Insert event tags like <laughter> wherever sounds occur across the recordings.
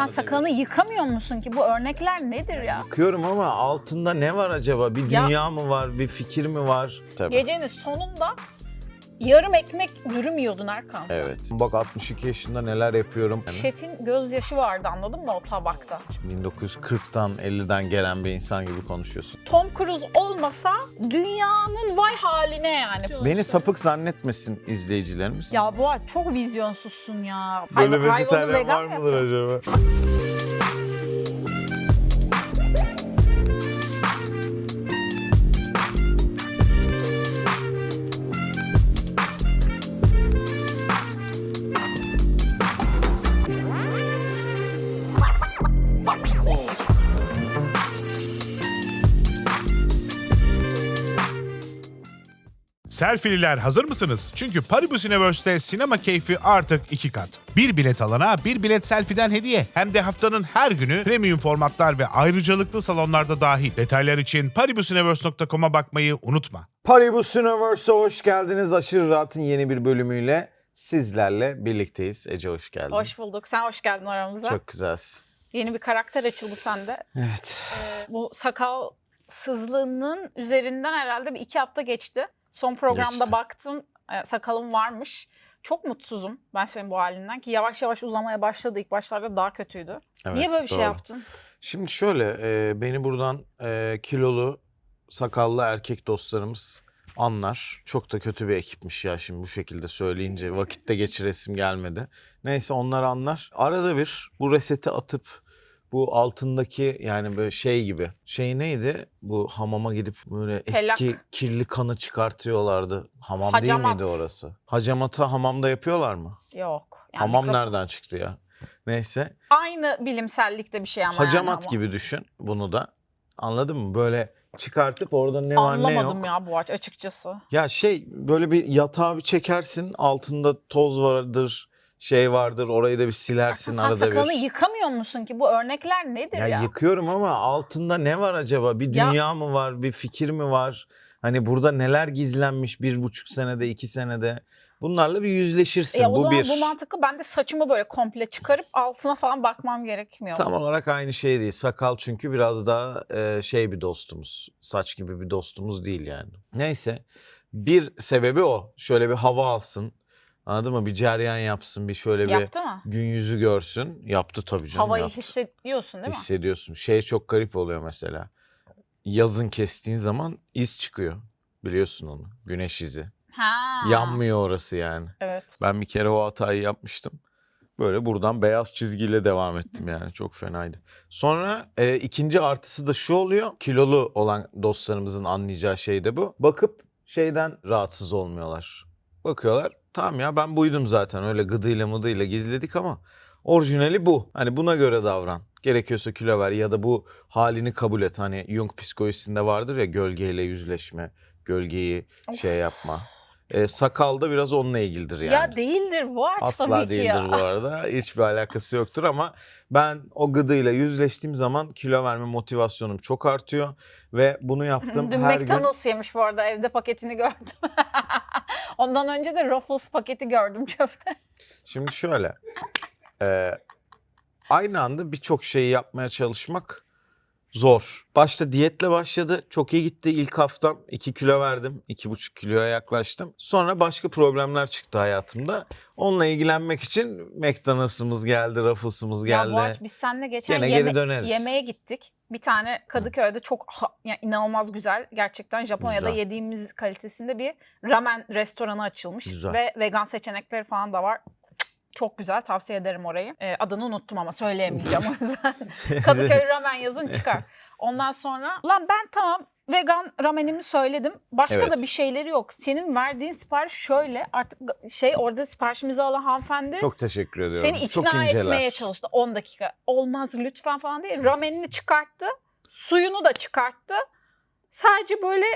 Sen sakalını yıkamıyor musun ki? Bu örnekler nedir ya? Bakıyorum ama altında ne var acaba? Bir Ya- dünya mı var? Bir fikir mi var? Tabii. Gecenin sonunda yarım ekmek dürüm yiyordun Erkan sen. Evet. Bak 62 yaşında neler yapıyorum. Yani Şefin gözyaşı vardı anladın mı o tabakta? 1940'tan 50'den gelen bir insan gibi konuşuyorsun. Tom Cruise olmasa dünyanın vay haline yani. Beni sapık zannetmesin izleyicilerimiz. Ya bu çok vizyonsuzsun ya. Böyle Hayvan- hayvanı vejetaryen vegan var mı mıdır yapacaksın? acaba? Selfie'liler hazır mısınız? Çünkü Paribus Universe'te sinema keyfi artık iki kat. Bir bilet alana bir bilet selfie'den hediye. Hem de haftanın her günü premium formatlar ve ayrıcalıklı salonlarda dahil. Detaylar için paribusuniverse.com'a bakmayı unutma. Paribus Universe'a hoş geldiniz. Aşırı Rahat'ın yeni bir bölümüyle sizlerle birlikteyiz. Ece hoş geldin. Hoş bulduk. Sen hoş geldin aramıza. Çok güzelsin. Yeni bir karakter açıldı sende. Evet. Ee, bu sakalsızlığının üzerinden herhalde bir iki hafta geçti. Son programda Geçti. baktım e, sakalım varmış. Çok mutsuzum ben senin bu halinden ki yavaş yavaş uzamaya başladı. İlk başlarda daha kötüydü. evet, Niye böyle bir şey doğru. yaptın? Şimdi şöyle e, beni buradan e, kilolu sakallı erkek dostlarımız anlar. Çok da kötü bir ekipmiş ya şimdi bu şekilde söyleyince vakitte geçiresim gelmedi. Neyse onlar anlar. Arada bir bu reseti atıp bu altındaki yani böyle şey gibi. Şey neydi? Bu hamama gidip böyle Tellak. eski kirli kanı çıkartıyorlardı. Hamam Hacamat. değil miydi orası? Hacamata hamamda yapıyorlar mı? Yok. Yani Hamam mikro- nereden çıktı ya? Neyse. Aynı bilimsellikte bir şey ama yani Hacamat ama. gibi düşün bunu da. Anladın mı? Böyle çıkartıp orada ne var ne Anlamadım yok. ya bu aç açıkçası. Ya şey böyle bir yatağı bir çekersin altında toz vardır şey vardır orayı da bir silersin Sen arada sakalını bir. yıkamıyor musun ki? Bu örnekler nedir Ya, ya? yıkıyorum ama altında ne var acaba? Bir Ya- dünya mı var? Bir fikir mi var? Hani burada neler gizlenmiş bir buçuk senede iki senede? Bunlarla bir yüzleşirsin. Ya o bu zaman bir. bu mantıklı ben de saçımı böyle komple çıkarıp altına falan bakmam gerekmiyor. Tam olarak aynı şey değil. Sakal çünkü biraz daha e, şey bir dostumuz. Saç gibi bir dostumuz değil yani. Neyse. Bir sebebi o. Şöyle bir hava alsın. Anladın mı? Bir ceryan yapsın. Bir şöyle bir Yaptı mı? gün yüzü görsün. Yaptı tabii canım. Havayı yaptı. hissediyorsun değil mi? Hissediyorsun. Şey çok garip oluyor mesela. Yazın kestiğin zaman iz çıkıyor. Biliyorsun onu. Güneş izi. Ha. Yanmıyor orası yani. Evet. Ben bir kere o hatayı yapmıştım. Böyle buradan beyaz çizgiyle devam ettim yani çok fenaydı. Sonra e, ikinci artısı da şu oluyor. Kilolu olan dostlarımızın anlayacağı şey de bu. Bakıp şeyden rahatsız olmuyorlar. Bakıyorlar tamam ya ben buydum zaten öyle gıdıyla mıdıyla gizledik ama orijinali bu. Hani buna göre davran. Gerekiyorsa kilo ver ya da bu halini kabul et. Hani Jung psikolojisinde vardır ya gölgeyle yüzleşme, gölgeyi Of. şey yapma. E, sakal da biraz onunla ilgilidir yani. Ya değildir bu aç Asla tabii ki değildir ya. bu arada. <laughs> Hiçbir alakası yoktur ama ben o gıdıyla yüzleştiğim zaman kilo verme motivasyonum çok artıyor ve bunu yaptım Dün her gün. McDonald's yemiş bu arada evde paketini gördüm. <laughs> Ondan önce de Ruffles paketi gördüm çöpte. Şimdi şöyle. e, aynı anda birçok şeyi yapmaya çalışmak zor. Başta diyetle başladı. Çok iyi gitti ilk haftam. 2 kilo verdim. 2,5 kiloya yaklaştım. Sonra başka problemler çıktı hayatımda. Onunla ilgilenmek için McDonald's'ımız geldi, Ruffles'ımız Ya geldi. Boğaç biz seninle geçen yeme- geri döneriz. yemeğe gittik. Bir tane Kadıköy'de çok ha- yani inanılmaz güzel gerçekten Japonya'da Güzel. yediğimiz kalitesinde bir ramen restoranı açılmış. Güzel. Ve vegan seçenekleri falan da var. Çok güzel tavsiye ederim orayı. Ee, adını unuttum ama söyleyemeyeceğim o yüzden. <laughs> Kadıköy ramen yazın çıkar. Ondan sonra lan ben tamam vegan ramenimi söyledim. Başka Evet. da bir şeyleri yok. Senin verdiğin sipariş şöyle artık şey orada siparişimizi alan hanımefendi Çok teşekkür ediyorum. seni Çok ikna inceler. etmeye çalıştı 10 dakika. Olmaz lütfen falan diye ramenini çıkarttı. Suyunu da çıkarttı. Sadece böyle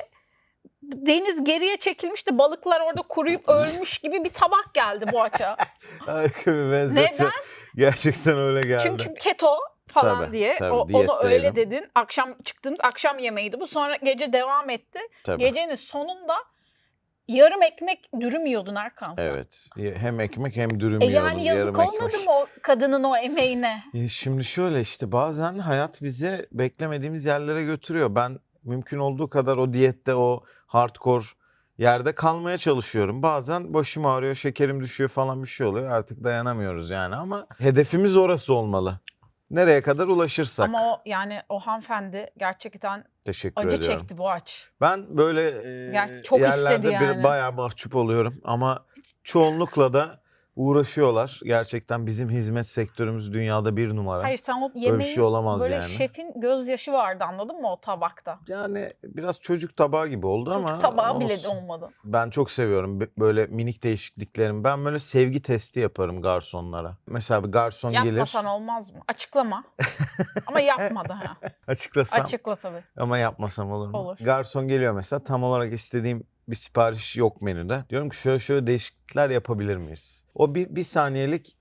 deniz geriye çekilmiş de balıklar orada kuruyup ölmüş gibi bir tabak geldi bu açığa. <laughs> Harika bir benzetme. Neden? Gerçekten öyle geldi. Çünkü keto falan Tabii, diye tabii, o, onu öyle dedin. Akşam çıktığımız akşam yemeğiydi bu. Sonra gece devam etti. Tabii. Gecenin sonunda yarım ekmek dürüm yiyordun Erkan sen. Evet. Hem ekmek hem dürüm E yiyordum. yani yazık yarım olmadı ekmek. mı o kadının o emeğine? E Şimdi şöyle işte bazen hayat bizi beklemediğimiz yerlere götürüyor. Ben mümkün olduğu kadar o diyette o hardcore yerde kalmaya çalışıyorum. Bazen başım ağrıyor, şekerim düşüyor falan bir şey oluyor. Artık dayanamıyoruz yani ama hedefimiz orası olmalı. Nereye kadar ulaşırsak. Ama o yani o hanımefendi gerçekten Teşekkür acı ediyorum. çekti bu aç. Ben böyle e, çok yerlerde istedi bir- yani. bayağı mahcup oluyorum ama çoğunlukla da uğraşıyorlar. Gerçekten bizim hizmet sektörümüz dünyada bir numara. Hayır sen o yemeğin şey olamaz böyle yani. şefin gözyaşı vardı anladın mı o tabakta? Yani biraz çocuk tabağı gibi oldu ama Çocuk tabağı bile olsun. de olmadı. Ben çok seviyorum böyle minik değişikliklerimi. Ben böyle sevgi testi yaparım garsonlara. Mesela bir garson gelir. Yapmasan olmaz mı? Açıklama. Ama yapmadı ha. <laughs> Açıklasam Açıkla tabii. ama yapmasam olur mu? Olur. Garson geliyor mesela tam olarak istediğim bir sipariş yok menüde. Diyorum ki şöyle şöyle değişiklikler yapabilir miyiz? O bir, bir saniyelik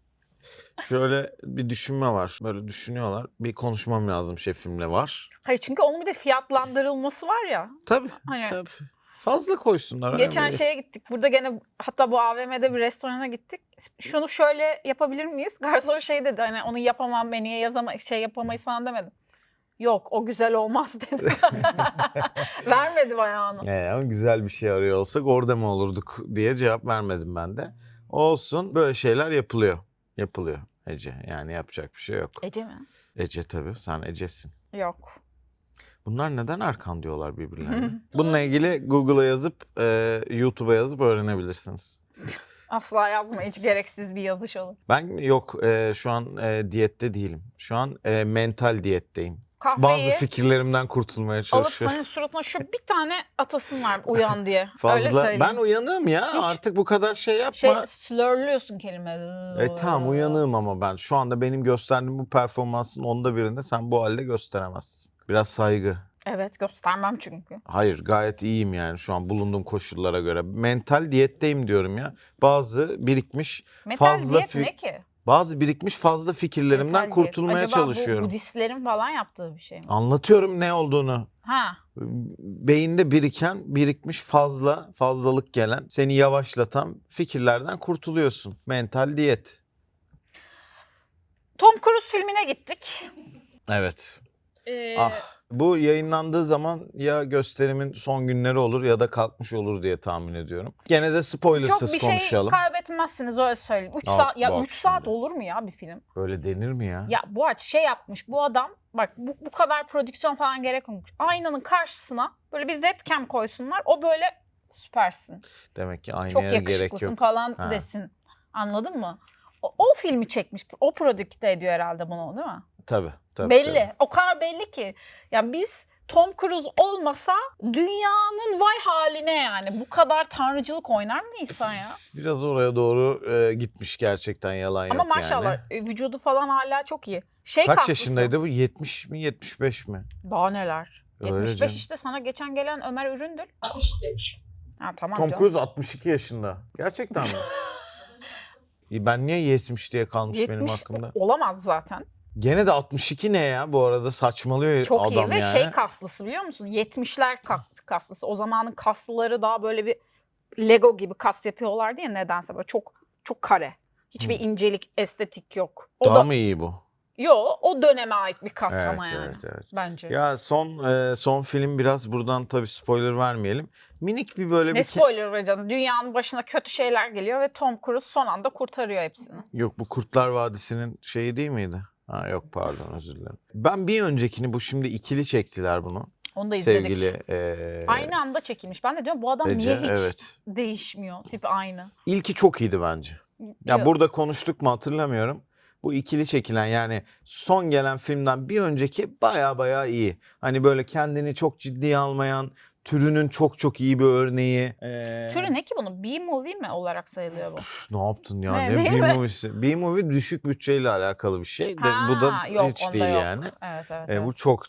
şöyle bir düşünme var. Böyle düşünüyorlar. Bir konuşmam lazım şefimle var. Hayır çünkü onun bir de fiyatlandırılması var ya. Tabii Hani tabii. Fazla koysunlar. Geçen önemli şeye gittik. Burada gene hatta bu AVM'de bir restorana gittik. Şunu şöyle yapabilir miyiz? Garson şey dedi hani onu yapamam menüye yazama şey yapamayız falan demedim. Yok o güzel olmaz <laughs> dedi. Vermedi ayağını. Ee, ama güzel bir şey arıyor olsak orada mı olurduk diye cevap vermedim ben de. Olsun böyle şeyler yapılıyor. Yapılıyor Ece. Yani yapacak bir şey yok. Ece mi? Ece tabii sen Ece'sin. Yok. Bunlar neden Erkan diyorlar birbirlerine? <laughs> Bununla ilgili Google'a yazıp e, YouTube'a yazıp öğrenebilirsiniz. <laughs> Asla yazma hiç gereksiz bir yazış olur. Ben yok e, şu an e, diyette değilim. Şu an e, mental diyetteyim. Bazı Kahveyi fikirlerimden kurtulmaya alıp çalışıyorum. senin suratına şu bir tane atasın var uyan diye. <laughs> Öyle Fazla söyleyeyim. ben uyanığım ya Hiç- artık bu kadar şey yapma. Şey slurluyorsun kelime. E tamam uyanığım ama ben şu anda benim gösterdiğim bu performansın onda birinde sen bu halde gösteremezsin. Biraz saygı. Evet göstermem çünkü. Hayır gayet iyiyim yani şu an bulunduğum koşullara göre. Mental diyetteyim diyorum ya. Bazı birikmiş Metal Fazla diyet fi- ne ki? Bazı birikmiş fazla fikirlerimden diyet. kurtulmaya Acaba çalışıyorum. bu Budistlerin falan yaptığı bir şey mi? Anlatıyorum ne olduğunu. Ha. Beyinde biriken, birikmiş fazla, fazlalık gelen, seni yavaşlatan fikirlerden kurtuluyorsun. Mental diyet. Tom Cruise filmine gittik. Evet. Ee, Ah bu yayınlandığı zaman ya gösterimin son günleri olur ya da kalkmış olur diye tahmin ediyorum. Gene de çok spoilersız bir şey konuşalım. kaybetmezsiniz öyle söyleyeyim. 3 Al, saat ya bak 3 saat şimdi. olur mu ya bir film? Böyle denir mi ya? Ya bu aç şey yapmış bu adam bak bu, bu kadar prodüksiyon falan gerek olmuş. Aynanın karşısına böyle bir webcam koysunlar. O böyle süpersin. Demek ki aynaya Çok gerek yakışıklısın yok. falan Ha. desin. Anladın mı? O, o filmi çekmiş. O prodükte ediyor herhalde bunu değil mi? Tabii tabii. belli. tabii. O kadar belli ki. Yani biz Tom Cruise olmasa dünyanın vay haline yani. Bu kadar tanrıcılık oynar mı insan ya? Biraz oraya doğru e, gitmiş gerçekten yalan Ama yok maşallah yani. e, vücudu falan hala çok iyi. Şey Kaç kaslısı. yaşındaydı bu? 70 mi 75 mi? Daha neler. Öyle 75 canım. işte sana geçen gelen Ömer Üründül. Ha tamam Tom canım. Cruise 62 yaşında. Gerçekten mi? İyi, <laughs> ben niye 70 diye kalmış benim 70 aklımda? olamaz zaten. Gene de 62 ne ya bu arada saçmalıyor Çok adam iyi ve yani. şey kaslısı biliyor musun? 70'ler kas- kaslısı. O zamanın kaslıları daha böyle bir Lego gibi kas yapıyorlardı ya nedense böyle çok çok kare. Hiçbir incelik, estetik yok. O Daha da mı iyi bu? yo o döneme ait bir kas Evet, ama yani. evet, evet. Bence. Ya son e, son film biraz buradan tabii spoiler vermeyelim. Minik bir böyle ne bir ke- spoiler canım. Dünyanın başına kötü şeyler geliyor ve Tom Cruise son anda kurtarıyor hepsini. Yok bu Kurtlar Vadisi'nin şeyi değil miydi? Ha yok pardon özür dilerim. Ben bir öncekini bu şimdi ikili çektiler bunu. Onu da izledik. Sevgili e, Aynı anda çekilmiş. Ben de diyorum bu adam Ece, niye hiç evet. değişmiyor? Tipi aynı. İlki çok iyiydi bence. Ya Yok. burada konuştuk mu hatırlamıyorum. Bu ikili çekilen yani son gelen filmden bir önceki baya baya iyi. Hani böyle kendini çok ciddiye almayan, türünün çok çok iyi bir örneği. Ee, Türü ne ki bunun? B-movie mi olarak sayılıyor bu? üf, Ne yaptın ya? Ne, Ne? B-movie'si? B-movie düşük bütçeyle alakalı bir şey. De, bu da Ha, yok, hiç değil yok. yani. Evet evet. E, evet. bu çok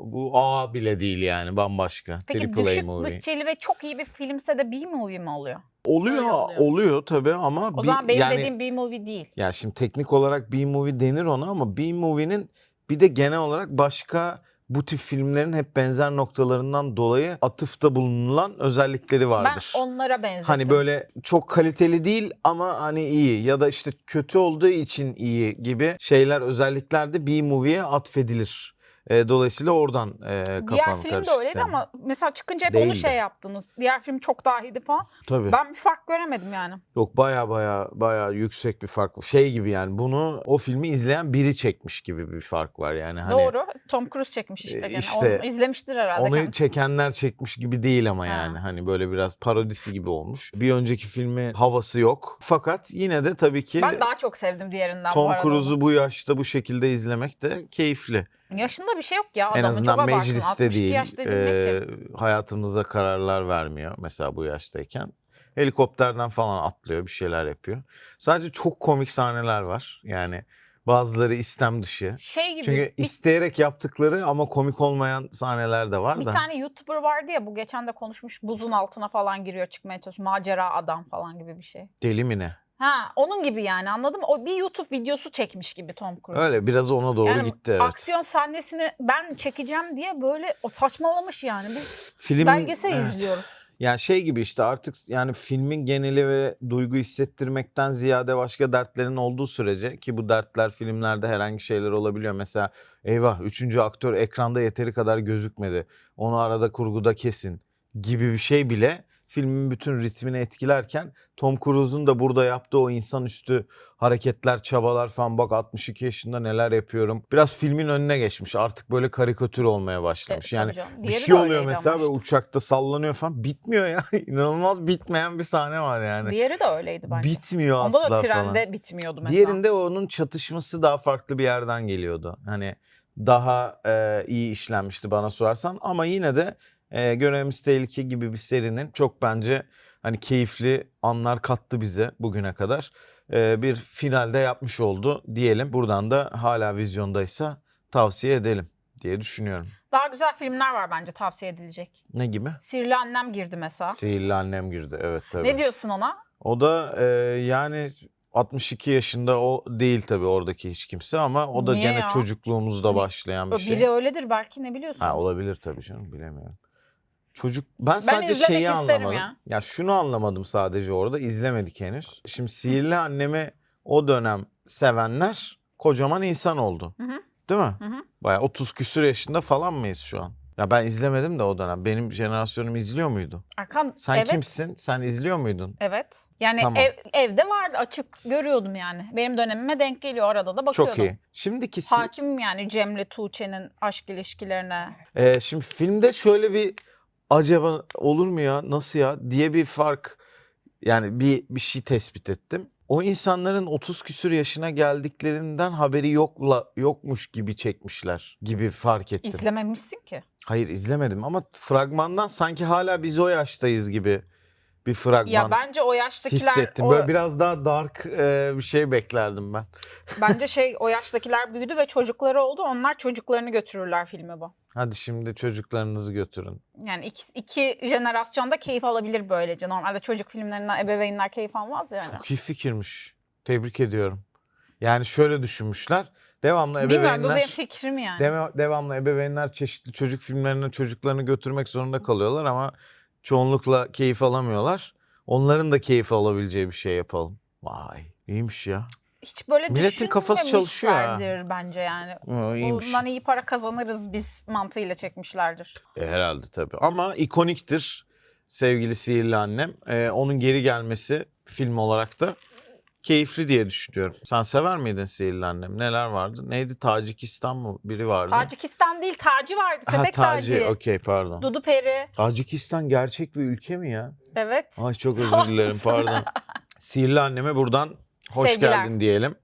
bu A bile değil yani bambaşka. Peki Triple düşük movie. bütçeli ve çok iyi bir filmse de B-movie mi oluyor? Oluyor, Öyle oluyor. oluyor tabii ama O bir- zaman benim yani dediğim B-movie değil. Ya şimdi teknik olarak B-movie denir ona ama B-movie'nin bir de genel olarak başka bu tip filmlerin hep benzer noktalarından dolayı atıfta bulunulan özellikleri vardır. Ben onlara benzettim. Hani böyle çok kaliteli değil ama hani iyi ya da işte kötü olduğu için iyi gibi şeyler özellikler de B-movie'ye atfedilir. E, dolayısıyla oradan e, kafam Diğer film de karıştı öyleydi senin. ama mesela çıkınca hep onu Değildi. şey yaptınız. Diğer film çok daha iyiydi falan. Tabii. Ben bir fark göremedim yani. Yok baya baya baya yüksek bir fark. Şey gibi yani bunu o filmi izleyen biri çekmiş gibi bir fark var yani. Hani Doğru. Tom Cruise çekmiş işte E, gene. işte Onu izlemiştir herhalde. Onu kendisi. çekenler çekmiş gibi değil ama Ha. yani. Hani böyle biraz parodisi gibi olmuş. Bir önceki filmi havası yok. Fakat yine de tabii ki Ben daha çok sevdim diğerinden bu Tom arada. Cruise'u bu yaşta bu şekilde izlemek de keyifli. Yaşında bir şey yok ya adamın. en azından çok mecliste 62 değil. yaş e, hayatımıza kararlar vermiyor mesela bu yaştayken. Helikopterden falan atlıyor bir şeyler yapıyor. Sadece çok komik sahneler var. Yani bazıları istem dışı. Şey gibi Çünkü bir, isteyerek yaptıkları ama komik olmayan sahneler de var bir da. tane YouTuber vardı ya bu geçen de konuşmuş buzun altına falan giriyor çıkmaya çalışıyor. Macera adam falan gibi bir şey. Deli mi ne? Ha onun gibi yani anladın mı? O bir YouTube videosu çekmiş gibi Tom Cruise. Öyle biraz ona doğru yani gitti evet. aksiyon sahnesini ben çekeceğim diye böyle o saçmalamış yani. Biz Film, belgesel evet. izliyoruz. Yani şey gibi işte artık yani filmin geneli ve duygu hissettirmekten ziyade başka dertlerin olduğu sürece ki bu dertler filmlerde herhangi şeyler olabiliyor. Mesela eyvah üçüncü aktör ekranda yeteri kadar gözükmedi. Onu arada kurguda kesin gibi bir şey bile filmin bütün ritmini etkilerken Tom Cruise'un da burada yaptığı o insanüstü hareketler, çabalar falan bak 62 yaşında neler yapıyorum. Biraz filmin önüne geçmiş. Artık böyle karikatür olmaya başlamış. E, yani canım. bir şey oluyor mesela ve uçakta sallanıyor falan. Bitmiyor ya. <laughs> İnanılmaz bitmeyen bir sahne var yani. Diğeri de öyleydi bence. Bitmiyor Onda asla da falan. trende bitmiyordu mesela. Diğerinde onun çatışması daha farklı bir yerden geliyordu. Hani daha e, iyi işlenmişti bana sorarsan ama yine de e, Görevimiz Tehlike gibi bir serinin çok bence hani keyifli anlar kattı bize bugüne kadar. E, bir finalde yapmış oldu diyelim. Buradan da hala vizyondaysa tavsiye edelim diye düşünüyorum. Daha güzel filmler var bence tavsiye edilecek. Ne gibi? Sihirli Annem girdi mesela. Sihirli Annem girdi evet tabii. Ne diyorsun ona? O da e, yani 62 yaşında o değil tabii oradaki hiç kimse ama o da Niye gene ya? çocukluğumuzda başlayan bir Ö, şey. Biri öyledir belki ne biliyorsun? Ha olabilir tabii canım bilemiyorum. Çocuk ben sadece izlemek şeyi isterim anlamadım. ya. Ya. şunu anlamadım sadece orada izlemedik henüz. Şimdi Sihirli Annemi o dönem sevenler kocaman insan oldu. Hı hı. Değil mi? Hı hı. Baya 30 küsür yaşında falan mıyız şu an? Ya ben izlemedim de o dönem. Benim jenerasyonum izliyor muydu? Erkan, Sen evet. kimsin? Sen izliyor muydun? Evet. Yani Tamam. ev, evde vardı açık görüyordum yani. Benim dönemime denk geliyor arada da bakıyordum. Çok iyi. Şimdiki si- Hakim yani Cem'le Tuğçe'nin aşk ilişkilerine. Ee, şimdi filmde şöyle bir acaba olur mu ya nasıl ya diye bir fark yani bir bir şey tespit ettim. O insanların 30 küsür yaşına geldiklerinden haberi yokla yokmuş gibi çekmişler gibi fark ettim. İzlememişsin ki. Hayır izlemedim ama fragmandan sanki hala biz o yaştayız gibi bir fragman Ya bence o yaştakiler hissettim. o- Böyle biraz daha dark e, bir şey beklerdim ben. bence şey o yaştakiler büyüdü ve çocukları oldu. Onlar çocuklarını götürürler filme bu. Hadi şimdi çocuklarınızı götürün. Yani iki, iki jenerasyonda keyif alabilir böylece. Normalde çocuk filmlerinden ebeveynler keyif almaz yani. Çok iyi fikirmiş. Tebrik ediyorum. Yani şöyle düşünmüşler. Devamlı Bilmiyorum bu ebeveynler benim fikrim yani. deve- devamlı ebeveynler çeşitli çocuk filmlerine çocuklarını götürmek zorunda kalıyorlar ama çoğunlukla keyif alamıyorlar. Onların da keyif alabileceği bir şey yapalım. Vay, iyiymiş ya. Hiç böyle Milletin kafası çalışıyor ha. bence yani. İyiymiş. Bundan iyi para kazanırız biz mantığıyla çekmişlerdir. E, herhalde tabii. Ama ikoniktir sevgili sihirli annem. E, onun geri gelmesi film olarak da keyifli diye düşünüyorum. Sen sever miydin sihirli annem? Neler vardı? Neydi? Tacikistan mı? Biri vardı. Tacikistan değil Taci vardı. Ha, Köpek Taci. Taci. Okey pardon. Dudu Peri. Tacikistan gerçek bir ülke mi ya? Evet. Ay çok özür dilerim pardon. <laughs> Sihirli anneme buradan hoş Sevgiler. geldin diyelim.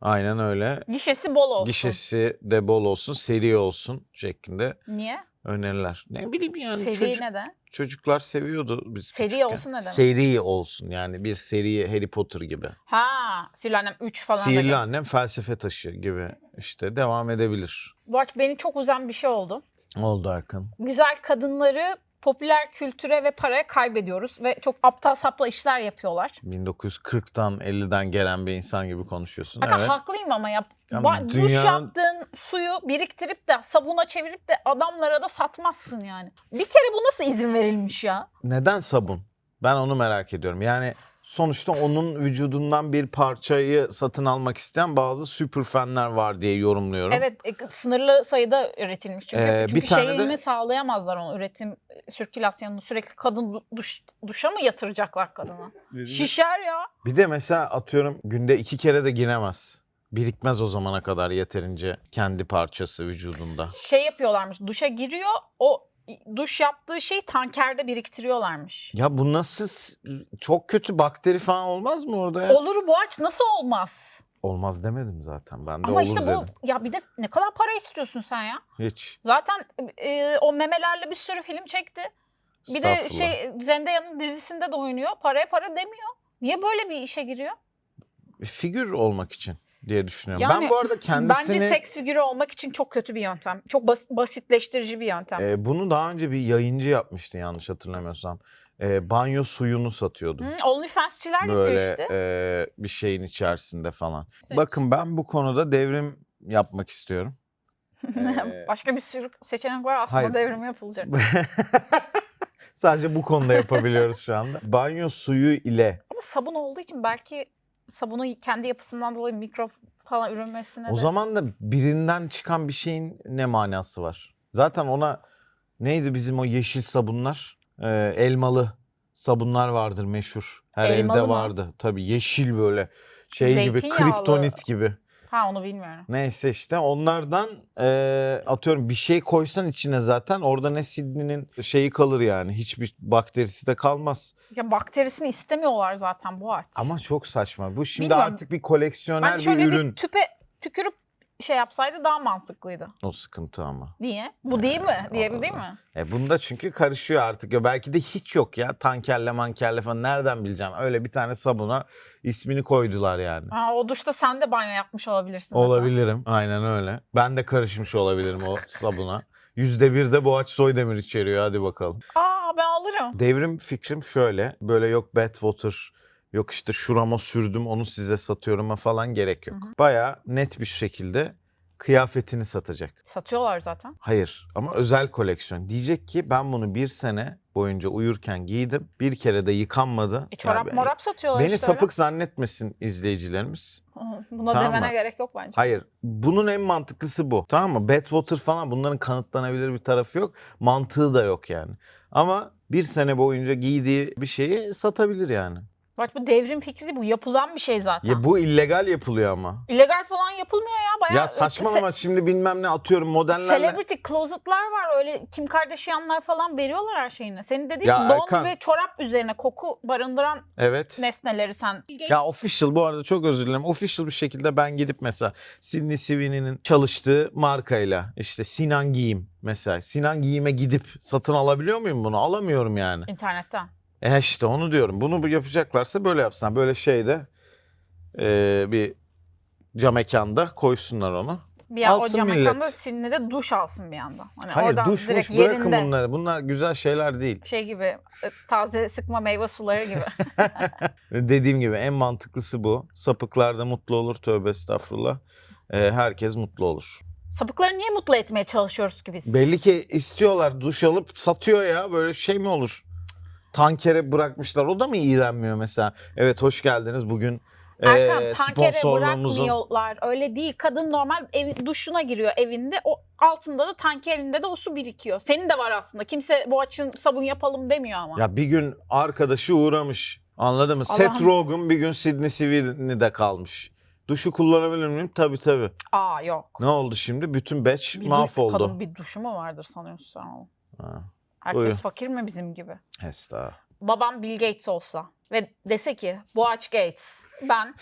Aynen öyle. Gişesi bol olsun. Gişesi de bol olsun, seri olsun şeklinde Niye? Öneriler. Ne bileyim yani Seri çocuk- neden? çocuklar seviyordu biz Seri küçükken. olsun ne demek? Seri olsun yani bir seri Harry Potter gibi. Ha, Sihirli Annem 3 falan Sihirli dedi. annem felsefe taşı gibi işte devam edebilir. Bu aç beni çok üzen bir şey oldu. Oldu Erkan. Güzel kadınları popüler kültüre ve paraya kaybediyoruz ve çok aptal saptal işler yapıyorlar. 1940'tan 50'den gelen bir insan gibi konuşuyorsun. Fakat evet. haklıyım ama yap. Ama Ba- Duş yaptığın suyu biriktirip de sabuna çevirip de adamlara da satmazsın yani. Bir kere bu nasıl izin verilmiş ya? Neden sabun? Ben onu merak ediyorum. Yani sonuçta onun vücudundan bir parçayı satın almak isteyen bazı süper fanlar var diye yorumluyorum. Evet e, sınırlı sayıda üretilmiş çünkü. Ee, çünkü bir tane de- şeyini sağlayamazlar onu üretim e, sirkülasyonunu sürekli kadın du- duş, duşa mı yatıracaklar kadına? Şişer ya. Bir de mesela atıyorum günde iki kere de giremez. Birikmez o zamana kadar yeterince kendi parçası vücudunda. Şey yapıyorlarmış duşa giriyor o duş yaptığı şeyi tankerde biriktiriyorlarmış. Ya bu nasıl çok kötü bakteri falan olmaz mı orada ya? Olur bu aç nasıl olmaz? Olmaz demedim zaten. Ben de Ama olur işte bu dedim. ya bir de ne kadar para istiyorsun sen ya? Hiç. Zaten e, o memelerle bir sürü film çekti. Bir de şey Zendaya'nın dizisinde de oynuyor. Paraya para demiyor. Niye böyle bir işe giriyor? Figür olmak için diye düşünüyorum. Yani ben bu arada kendisini... Bence seks figürü olmak için çok kötü bir yöntem. Çok bas- basitleştirici bir yöntem. Ee, bunu daha önce bir yayıncı yapmıştı yanlış hatırlamıyorsam. Ee, banyo suyunu satıyordu. Hı, OnlyFans'çiler yapıyor Böyle işte. e, bir şeyin içerisinde falan. Sen- Bakın ben bu konuda devrim yapmak istiyorum. <laughs> Ee, Başka bir sürü seçenek var aslında hayır. devrim yapılacak. <laughs> Sadece bu konuda yapabiliyoruz şu anda. Banyo suyu ile Ama sabun olduğu için belki sabunu kendi yapısından dolayı mikro falan ürünmesine o de. zaman da birinden çıkan bir şeyin ne manası var? Zaten ona neydi bizim o yeşil sabunlar? Ee, elmalı sabunlar vardır meşhur. Her Elmalı evde mı? vardı. Tabii yeşil böyle şey gibi kriptonit gibi. Ha onu bilmiyorum. Neyse işte onlardan eee, atıyorum bir şey koysan içine zaten orada ne Sydney'nin şeyi kalır yani. Hiçbir bakterisi de kalmaz. Ya bakterisini istemiyorlar zaten bu aç. Ama çok saçma. Bu şimdi Bilmiyorum. artık bir koleksiyoner ben bir şöyle ürün. bir tüpe tükürüp şey yapsaydı daha mantıklıydı. O sıkıntı ama. Niye? Bu değil mi? Diğeri değil mi? E bunda çünkü karışıyor artık. Ya belki de hiç yok ya. Tankerle mankerle falan nereden bileceğim. Öyle bir tane sabuna ismini koydular yani. Ha, o duşta sen de banyo yapmış olabilirsin mesela. Olabilirim. Aynen öyle. Ben de karışmış olabilirim o sabuna. Yüzde bir de Boğaç Soydemir içeriyor. Hadi bakalım. Aa ben alırım. Devrim fikrim şöyle. Böyle yok Badwater, yok işte şurama sürdüm onu size satıyorum falan gerek yok. Baya net bir şekilde kıyafetini satacak. Satıyorlar zaten. Hayır ama özel koleksiyon. Diyecek ki ben bunu bir sene boyunca uyurken giydim. Bir kere de yıkanmadı. E, çorap Yani morap satıyorlar Beni işte sapık zannetmesin izleyicilerimiz. öyle. Buna Tamam demene mı? gerek yok bence. Hayır. Bunun en mantıklısı bu. Tamam mı? Badwater falan bunların kanıtlanabilir bir tarafı yok. Mantığı da yok yani. Ama bir sene boyunca giydiği bir şeyi satabilir yani. Bak bu devrim fikri değil bu yapılan bir şey zaten. Ya bu illegal yapılıyor ama. İllegal falan yapılmıyor ya bayağı. Ya saçmalama şimdi bilmem ne atıyorum modellerle. Celebrity closet'lar var öyle Kim Kardashian'lar falan veriyorlar her şeyini. Senin dediğin Ya don Erkan- ve çorap üzerine koku barındıran Evet. nesneleri sen. Ya official bu arada çok özür dilerim. Official bir şekilde ben gidip mesela Sydney Sweeney'nin çalıştığı markayla işte Sinan Giyim mesela. Sinan Giyim'e gidip satın alabiliyor muyum bunu? Alamıyorum yani. internetten. E işte onu diyorum. Bunu bu yapacaklarsa böyle yapsınlar. Böyle şeyde e, bir cam mekanda koysunlar onu. Bir o Alsın cam millet. mekanda Sydney'de duş alsın bir anda. Hani Hayır oradan duş direkt muş bırakın yerinde. bunları. Bunlar güzel şeyler değil. Şey gibi e, taze sıkma meyve suları gibi. <laughs> Dediğim gibi en mantıklısı bu. Sapıklar da mutlu olur. Tövbe estağfurullah. E, herkes mutlu olur. Sapıkları niye mutlu etmeye çalışıyoruz ki biz? Belli ki istiyorlar duş alıp satıyor ya. Böyle şey mi olur? Tankere bırakmışlar. O da mı iğrenmiyor mesela? Evet hoş geldiniz bugün. Erkan e, tankere bırakmıyorlar. Öyle değil. Kadın normal ev, duşuna giriyor evinde. O altında da tankerinde de o su birikiyor. Senin de var aslında. Kimse bu açın sabun yapalım demiyor ama. Ya bir gün arkadaşı uğramış. Anladın mı? Seth. Rogen bir gün Sydney Sweeney'de kalmış. Duşu kullanabilir miyim? Tabii tabii. Aa yok. Ne oldu şimdi? Bütün batch Bir duş- mahvoldu. kadın bir duşu mu vardır sanıyorsun sen oğlum? Ha, Herkes Buyurun. fakir mi bizim gibi? Hesta. Babam Bill Gates olsa ve dese ki Boğaç Gates ben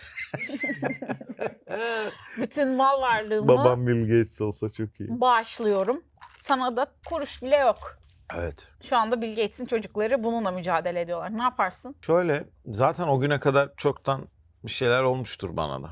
<laughs> bütün mal varlığımı Babam Bill Gates olsa çok iyi. bağışlıyorum. Sana da kuruş bile yok. Evet. Şu anda Bill Gates'in çocukları bununla mücadele ediyorlar. Ne yaparsın? Şöyle zaten o güne kadar çoktan bir şeyler olmuştur bana da.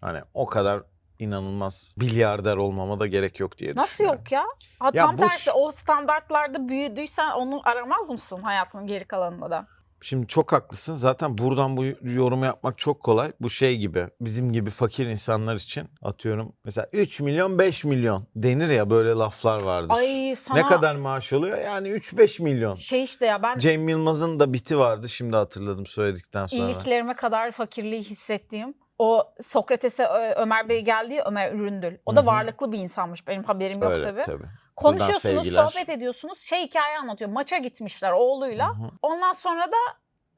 Hani o kadar inanılmaz milyarder olmama da gerek yok diye Nasıl düşünüyorum. yok ya? Ha, Ya tam bu tersi o standartlarda büyüdüysen onu aramaz mısın hayatının geri kalanında da? Şimdi çok haklısın. Zaten buradan bu yorumu yapmak çok kolay. Bu şey gibi bizim gibi fakir insanlar için atıyorum. Mesela 3 milyon 5 milyon denir ya böyle laflar vardır. Ay sana Ne kadar maaş oluyor? Yani 3-5 milyon. şey işte ya ben Cem Yılmaz'ın da biti vardı. Şimdi hatırladım söyledikten sonra. iyiliklerime kadar fakirliği hissettiğim o Sokrates'e Ömer Bey geldi ya Ömer Üründül. O da Hı hı. varlıklı bir insanmış. Benim haberim yok Öyle tabii. tabii. Konuşuyorsunuz, sohbet ediyorsunuz. Şey hikaye anlatıyor. Maça gitmişler oğluyla. Hı hı. Ondan sonra da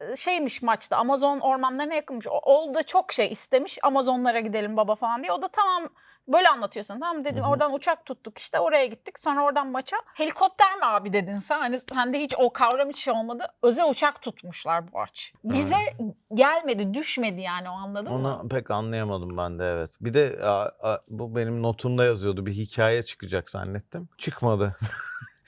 e, şeymiş maçta Amazon ormanlarına yakınmış. O- Oğlu da çok şey istemiş. Amazonlara gidelim baba falan diye. O da tamam böyle anlatıyorsun. Tamam dedim Hı hı. oradan uçak tuttuk işte oraya gittik. Sonra oradan maça. Helikopter mi abi dedin sen? Hani sende hiç o kavram hiç şey olmadı. Özel uçak tutmuşlar bu aç. Bize gelmedi düşmedi yani o anladın mı? Onu pek anlayamadım ben de evet. Bir de a, a, bu benim notumda yazıyordu. Bir hikaye çıkacak zannettim. Çıkmadı. <laughs>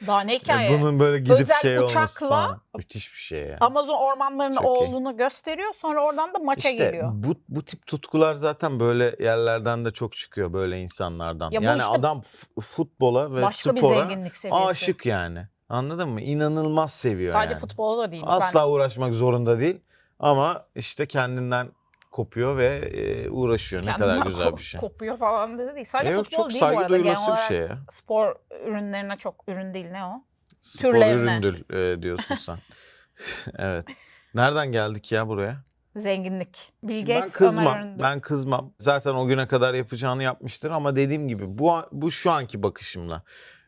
Daha ne Ya hikaye? Bunun böyle gidip Özel şey olması uçakla- falan. Müthiş bir şey ya. Amazon ormanlarının Çok iyi. oğlunu gösteriyor. Sonra oradan da maça İşte geliyor. bu bu tip tutkular zaten böyle yerlerden de çok çıkıyor böyle insanlardan. Ya yani işte adam futbola ve Başka bir spora aşık yani. Anladın mı? İnanılmaz seviyor Sadece yani. futbolu da değil. Asla uğraşmak zorunda değil ama işte kendinden kopuyor ve e, uğraşıyor. Ne kadar Kendimden güzel bir şey. Kopuyor falan dedi değil. Sadece yok, futbol çok değil bu saygı arada. Genel duyulası bir olarak şey ya. spor ürünlerine çok ürün değil ne o? Spor Türlerine. üründür e, diyorsun sen. <laughs> evet. Nereden geldik ya buraya? Zenginlik. Bill Şimdi ben Gates, Ömer kızmam. Üründür. Ben kızmam. Zaten o güne kadar yapacağını yapmıştır ama dediğim gibi bu bu şu anki bakışımla.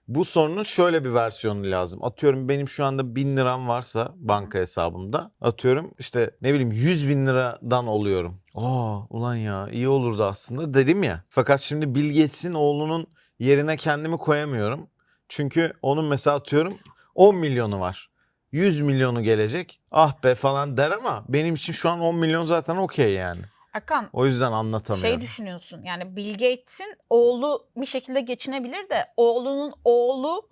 Bu sorunun şöyle bir versiyonu lazım. Atıyorum benim şu anda bin liram varsa banka hesabımda. Atıyorum işte ne bileyim 100 bin liradan oluyorum. Aa ulan ya iyi olurdu aslında derim ya. Fakat şimdi Bill Gates'in oğlunun yerine kendimi koyamıyorum. Çünkü onun mesela atıyorum 10 milyonu var. 100 milyonu gelecek. Ah be falan der ama benim için şu an 10 milyon zaten okey yani. Erkan O yüzden anlatamıyorum. şey düşünüyorsun yani Bill Gates'in oğlu bir şekilde geçinebilir de oğlunun oğlu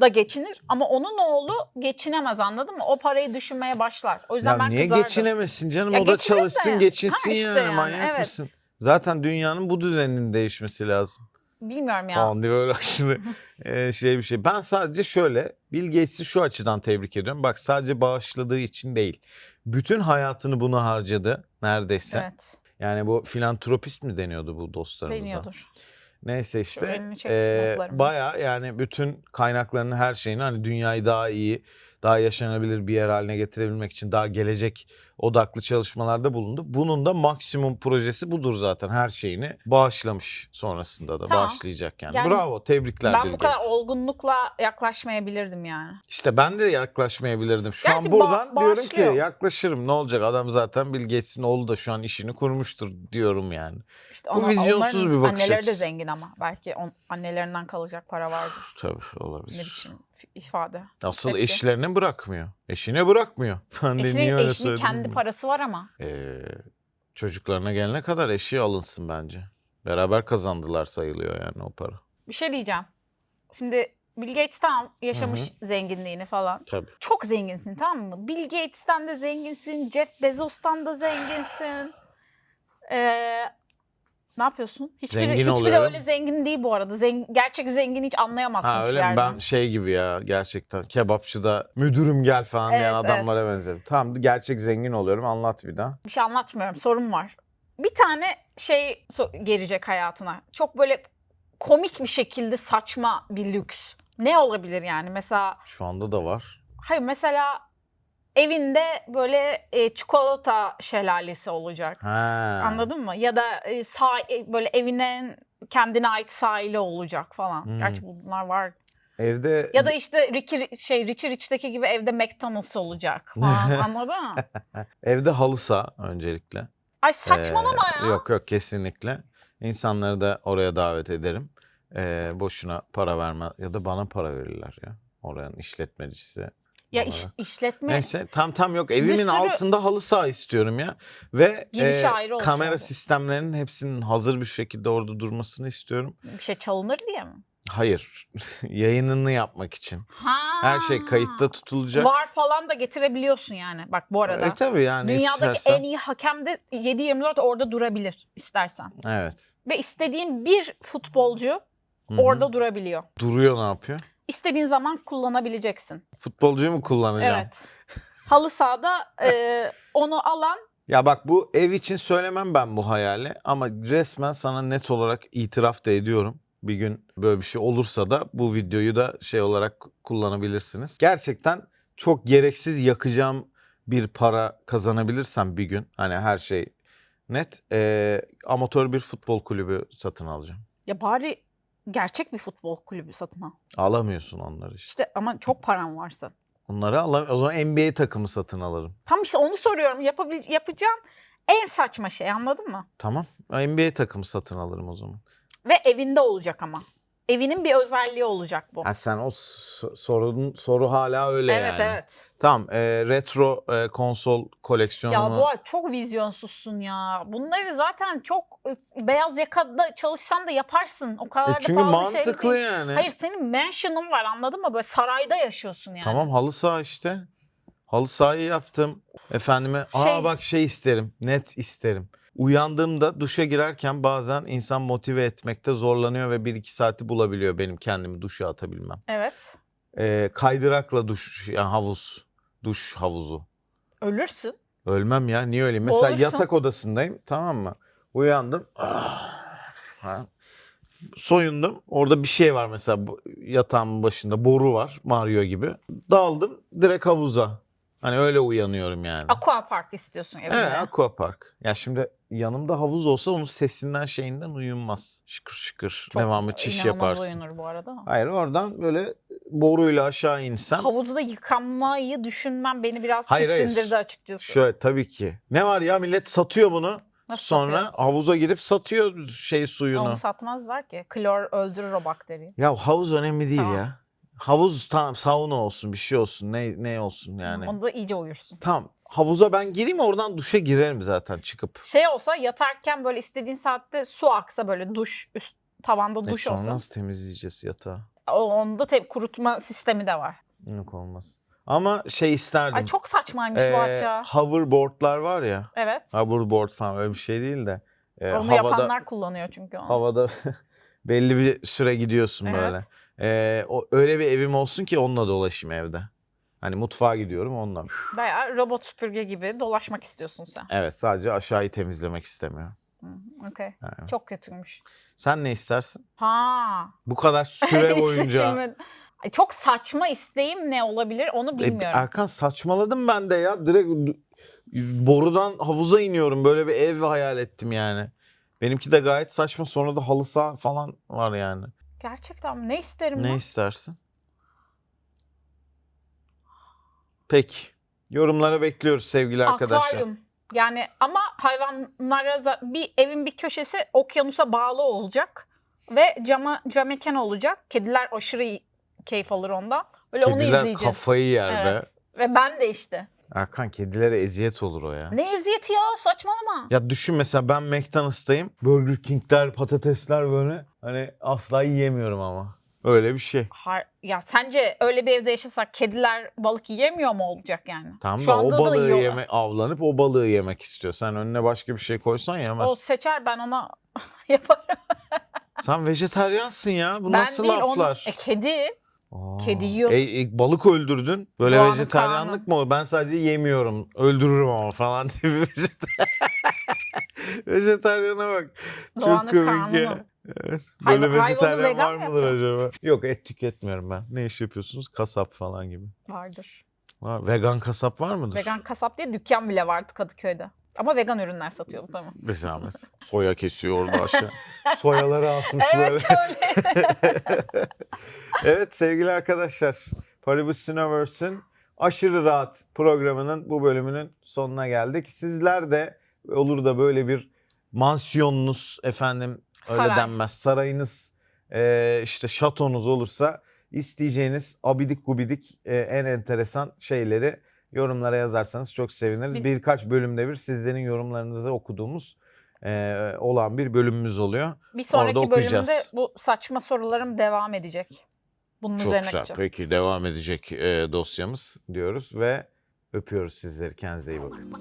da geçinir ama onun oğlu geçinemez anladın mı? O parayı düşünmeye başlar. O yüzden ya ben niye kızardım. geçinememesin canım Ya o da çalışsın geçinsin Ha işte yani, yani, manyak evet. mısın? Zaten dünyanın bu düzeninin değişmesi lazım. Bilmiyorum ya. Falan diye böyle aşırı <laughs> e, şey bir şey. Ben sadece şöyle Bill Gates'i şu açıdan tebrik ediyorum. Bak sadece bağışladığı için değil. Bütün hayatını buna harcadı neredeyse. Evet. Yani bu filantropist mi deniyordu bu dostlarımıza? Deniyordur. Neyse işte notlarımı. baya yani bütün kaynaklarını her şeyini hani dünyayı daha iyi daha yaşanabilir bir yer haline getirebilmek için daha gelecek odaklı çalışmalarda bulundu. Bunun da maksimum projesi budur zaten her şeyini bağışlamış sonrasında da Tamam. bağışlayacak yani. Yani Bravo tebrikler Ben Bill bu kadar Gates. olgunlukla yaklaşmayabilirdim yani. İşte ben de yaklaşmayabilirdim. Şu Gerçi an ba- buradan diyorum ki yaklaşırım ne olacak adam zaten Bill Gates'in oğlu da şu an işini kurmuştur diyorum yani. İşte Bu ona- vizyonsuz onların bir bakış Anneleri de açısı. zengin ama. Belki on, annelerinden kalacak para vardır. Tabii olabilir. Ne biçim ifade. Asıl Peki. eşlerine bırakmıyor. Eşine bırakmıyor. <laughs> De niye Eşinin, öyle eşinin söyledim kendi bilmiyorum. parası var ama. Ee, çocuklarına gelene kadar eşi alınsın bence. Beraber kazandılar sayılıyor yani o para. Bir şey diyeceğim. Şimdi Bill Gates tamam yaşamış zenginliğini falan. Tabii. Çok zenginsin tamam mı? Bill Gates'ten de zenginsin. Jeff Bezos'tan da zenginsin. Ee, ne yapıyorsun? Hiçbiri, Zengin hiçbiri oluyorum. öyle zengin değil bu arada. Zengin, gerçek zengin hiç anlayamazsın Ha hiçbir öyle mi? yerden. Ben şey gibi ya gerçekten kebapçıda müdürüm gel falan diyen Evet, adamlara benzedim. Tamam gerçek zengin oluyorum anlat bir daha. Bir şey anlatmıyorum. Sorun var. Bir tane şey so- gelecek hayatına. Çok böyle komik bir şekilde saçma bir lüks. Ne olabilir yani? Mesela Şu anda da var. hayır mesela evinde böyle e, çikolata şelalesi olacak. Ha. Anladın mı? Ya da e, sah- e, böyle evine kendine ait sahili olacak falan. Hmm. Gerçi bunlar var. Evde Ya da işte Ricky, şey Richie Rich'teki gibi evde McDonald's olacak <laughs> falan. Anladın mı? <laughs> evde halısa öncelikle. Ay saçmalama Ee, ya. Yok yok kesinlikle. İnsanları da oraya davet ederim. Ee, boşuna para verme ya da bana para verirler ya. Oranın işletmecisi. Ya iş, işletme Neyse tam tam yok evimin sürü- altında halı saha istiyorum ya. Ve Girişi e, ayrı olsun kamera abi. sistemlerinin hepsinin hazır bir şekilde orada durmasını istiyorum. bir şey çalınır diye mi? Hayır. <laughs> Yayınını yapmak için. Ha. Her şey kayıtta tutulacak. Var falan da getirebiliyorsun yani. Bak bu arada. E tabii yani Dünyadaki istersen. en iyi hakem de 7-24 orada durabilir istersen. Evet. ve istediğin bir futbolcu Hı hı. orada durabiliyor. Duruyor ne yapıyor? İstediğin zaman kullanabileceksin. Futbolcuyu mu kullanacağım? Evet. Halı sahada e, onu alan Ya bak bu ev için söylemem ben bu hayali ama resmen sana net olarak itiraf da ediyorum. Bir gün böyle bir şey olursa da bu videoyu da şey olarak kullanabilirsiniz. Gerçekten çok gereksiz yakacağım bir para kazanabilirsem bir gün hani her şey net eee, amatör bir futbol kulübü satın alacağım. ya bari gerçek bir futbol kulübü satın al. Alamıyorsun onları işte. İşte ama çok paran varsa. Onları alam o zaman NBA takımı satın alırım. Tam işte onu soruyorum. Yapabil yapacağın en saçma şey anladın mı? Tamam. NBA takımı satın alırım o zaman. Ve evinde olacak ama. Evinin bir özelliği olacak bu. Ha sen o sorun soru hala öyle evet yani. evet. Tamam, e, retro e, konsol Ya koleksiyonunu bu çok vizyonsuzsun ya. Bunları zaten çok e, beyaz yakada çalışsan da yaparsın. O kadar E da çünkü pahalı şey mantıklı değil. yani. Hayır senin mansion'ın var anladın mı? Böyle sarayda yaşıyorsun yani. Tamam halı saha işte. Halı sahayı yaptım. Efendime aa Şey- bak şey isterim. Net isterim. Uyandığımda duşa girerken bazen insan motive etmekte zorlanıyor ve 1-2 saati bulabiliyor benim kendimi duşa atabilmem. Evet. E, kaydırakla duş yani havuz. Duş havuzu. Ölürsün. Ölmem ya niye öleyim? Mesela Boğulursun. yatak odasındayım tamam mı? Uyandım. Ah, ha. Soyundum. Orada bir şey var mesela yatağımın başında boru var Mario gibi. Daldım direkt havuza. Hani öyle uyanıyorum yani. Aqua Park istiyorsun evine. Evet aqua park. Ya şimdi yanımda havuz olsa onun sesinden şeyinden uyunmaz. Şıkır şıkır Çok devamlı çiş yaparsın. uyunur bu arada. Hayır oradan böyle boruyla aşağı insem. Havuzda yıkanmayı düşünmem beni biraz Hayır, hayır. tiksindirdi açıkçası. Şöyle tabii ki. Ne var ya millet satıyor bunu. Nasıl Sonra satıyor? havuza girip satıyor şey suyunu. Onu satmazlar ki. Klor öldürür o bakteriyi. Ya havuz önemli değil Tamam. ya. Havuz tamam sauna olsun bir şey olsun ne ne olsun yani. Onda iyice uyursun. Tamam havuza ben gireyim oradan duşa girerim zaten çıkıp. Şey olsa yatarken böyle istediğin saatte su aksa böyle duş üst tavanda duş sonra olsa. nasıl temizleyeceğiz yatağı? O- Onda te- kurutma sistemi de var. Yok olmaz. Ama şey isterdim. Ay çok saçmaymış bu Ee, aç hoverboardlar var ya. Evet. Hoverboard falan öyle bir şey değil de. e, Onu havada yapanlar kullanıyor çünkü onu. havada <laughs> belli bir süre gidiyorsun Evet. böyle. Ee, o öyle bir evim olsun ki onunla dolaşayım evde. Hani mutfağa gidiyorum onunla. Bayağı robot süpürge gibi dolaşmak istiyorsun sen. Evet sadece aşağıyı temizlemek istemiyorum. Okey. Yani. Çok kötüymüş. Sen ne istersin? Ha. Bu kadar <laughs> süre boyunca. şimdi- çok saçma isteğim ne olabilir onu E, bilmiyorum. Erkan saçmaladım ben de ya. Direkt borudan havuza iniyorum. Böyle bir ev hayal ettim yani. Benimki de gayet saçma. Sonra da halı saha falan var yani. Gerçekten mi? ne isterim Ne ben? istersin? Peki. Yorumlara bekliyoruz sevgili arkadaşlar. Akvaryum. Yani ama hayvanlara za- bir evin bir köşesi okyanusa bağlı olacak ve cama cam mekan olacak. Kediler aşırı iyi- keyif alır ondan. Böyle onu Kediler izleyeceğiz. kafayı yer be. Evet. Ve ben de işte. Erkan kedilere eziyet olur o ya. Ne eziyeti ya saçmalama. Ya düşün mesela ben McDonald's'tayım. Burger King'ler, patatesler böyle. Hani asla yiyemiyorum ama. Öyle bir şey. Har- ya sence öyle bir evde yaşasak kediler balık yiyemiyor mu olacak yani? Tam Şu da o anda da balığı yiyorlar. yeme, avlanıp o balığı yemek istiyor. Sen önüne başka bir şey koysan yemez. O seçer ben ona <laughs> yaparım. Sen vejetaryansın ya. Bu ben nasıl değil laflar? Onu, e, kedi. Aa. kedi yiyorsun. E, e, balık öldürdün. Böyle Doğanın vejetaryanlık mı olur? Ben sadece yemiyorum. Öldürürüm ama falan <laughs> diye bir vejetar- <laughs> Vejetaryana bak. Çok Doğanın komik kanunu. Evet. Böyle Hayvan- vejetaryen vegan var mı mıdır acaba? Yok et tüketmiyorum ben. Ne iş yapıyorsunuz? Kasap falan gibi. Vardır. Var. Vegan kasap var mıdır? Vegan kasap diye dükkan bile vardı Kadıköy'de. Ama vegan ürünler satıyordu tamam. Bir zahmet. Soya kesiyor orada aşağı. <laughs> Soyaları asmış Evet öyle. <laughs> evet sevgili arkadaşlar. Paribus Cineverse'ün aşırı rahat programının bu bölümünün sonuna geldik. Sizler de olur da böyle bir mansiyonunuz efendim öyle Saray. denmez sarayınız e, işte şatonuz olursa isteyeceğiniz abidik gubidik e, en enteresan şeyleri yorumlara yazarsanız çok seviniriz. Birkaç bölümde bir sizlerin yorumlarınızı okuduğumuz e, olan bir bölümümüz oluyor. Bir sonraki Orada bölümde okuyacağız. bu saçma sorularım devam edecek. Bunun Çok üzerine güzel. gideceğim. Peki devam edecek e, dosyamız diyoruz ve öpüyoruz sizleri. Kendinize iyi bakın.